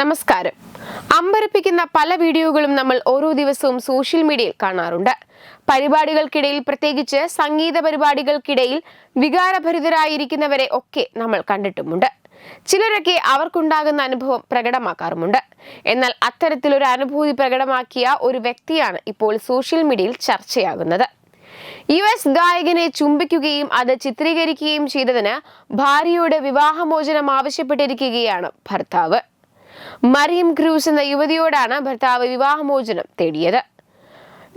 നമസ്കാരം. അമ്പരപ്പിക്കുന്ന പല വീഡിയോകളും നമ്മൾ ഓരോ ദിവസവും സോഷ്യൽ മീഡിയയിൽ കാണാറുണ്ട്. പരിപാടികൾക്കിടയിൽ പ്രത്യേകിച്ച് സംഗീത പരിപാടികൾക്കിടയിൽ വികാരഭരിതരായിരിക്കുന്നവരെ ഒക്കെ നമ്മൾ കണ്ടിട്ടുമുണ്ട്. ചിലരൊക്കെ അവർക്കുണ്ടാകുന്ന അനുഭവം പ്രകടമാക്കാറുമുണ്ട്. എന്നാൽ അത്തരത്തിലൊരു അനുഭൂതി പ്രകടമാക്കിയ ഒരു വ്യക്തിയാണ് ഇപ്പോൾ സോഷ്യൽ മീഡിയയിൽ ചർച്ചയാകുന്നത്. യു എസ് ഗായകനെ ചുംബിക്കുകയും അത് ചിത്രീകരിക്കുകയും ചെയ്തതിന് ഭാര്യയോട് വിവാഹമോചനം ആവശ്യപ്പെട്ടിരിക്കുകയാണ് ഭർത്താവ്. മറിയം ക്രൂസ് എന്ന യുവതിയോടാണ് ഭർത്താവ് വിവാഹമോചനം തേടിയത്.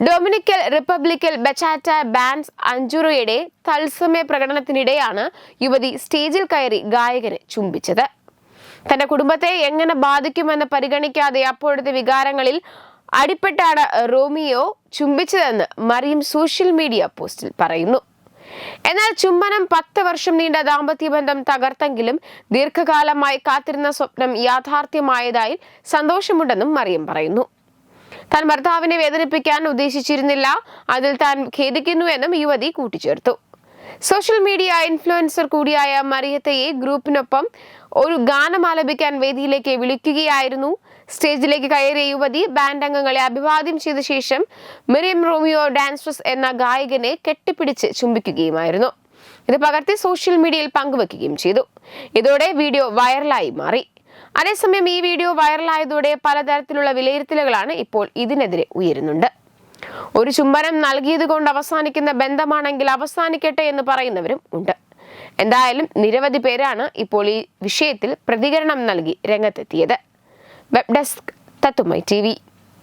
ഡൊമിനിക്കൽ റിപ്പബ്ലിക്കൽ ബച്ചാറ്റ ബാൻസ് അഞ്ചുറയുടെ തത്സമയ പ്രകടനത്തിനിടെയാണ് യുവതി സ്റ്റേജിൽ കയറി ഗായകനെ ചുംബിച്ചത്. തന്റെ കുടുംബത്തെ എങ്ങനെ ബാധിക്കുമെന്ന് പരിഗണിക്കാതെ അപ്പോഴത്തെ വികാരങ്ങളിൽ അടിപ്പെട്ടാണ് റോമിയോ ചുംബിച്ചതെന്ന് മറിയം സോഷ്യൽ മീഡിയ പോസ്റ്റിൽ പറയുന്നു. എന്നാൽ ചുംബനം പത്ത് വർഷം നീണ്ട ദാമ്പത്യ ബന്ധം തകർത്തെങ്കിലും ദീർഘകാലമായി കാത്തിരുന്ന സ്വപ്നം യാഥാർത്ഥ്യമായതായി സന്തോഷമുണ്ടെന്നും മറിയം പറയുന്നു. താൻ ഭർത്താവിനെ വേദനിപ്പിക്കാൻ ഉദ്ദേശിച്ചിരുന്നില്ല. അതിൽ താൻ ഖേദിക്കുന്നു എന്നും യുവതി കൂട്ടിച്ചേർത്തു. സോഷ്യൽ മീഡിയ ഇൻഫ്ലുവൻസർ കൂടിയായ മറിയത്തയെ ഗ്രൂപ്പിനൊപ്പം ഒരു ഗാനം ആലപിക്കാൻ വേദിയിലേക്ക് വിളിക്കുകയായിരുന്നു. സ്റ്റേജിലേക്ക് കയറിയ യുവതി ബാൻഡ് അംഗങ്ങളെ അഭിവാദ്യം ചെയ്ത ശേഷം മിറിയം റോമിയോ ഡാൻസസ് എന്ന ഗായകനെ കെട്ടിപ്പിടിച്ച് ചുംബിക്കുകയുമായിരുന്നു. ഇത് പകർത്തി സോഷ്യൽ മീഡിയയിൽ പങ്കുവെക്കുകയും ചെയ്തു. ഇതോടെ വീഡിയോ വൈറലായി മാറി. അതേസമയം ഈ വീഡിയോ വൈറലായതോടെ പലതരത്തിലുള്ള വിലയിരുത്തലുകളാണ് ഇപ്പോൾ ഇതിനെതിരെ ഉയരുന്നുണ്ട്. ഒരു ചുംബനം നൽകിയത് കൊണ്ട് അവസാനിക്കുന്ന ബന്ധമാണെങ്കിൽ അവസാനിക്കട്ടെ എന്ന് പറയുന്നവരും ഉണ്ട്. എന്തായാലും നിരവധി പേരാണ് ഇപ്പോൾ ഈ വിഷയത്തിൽ പ്രതികരണം നൽകി രംഗത്തെത്തിയത്. വെബ് ഡെസ്ക് തത്തുമൈ ടി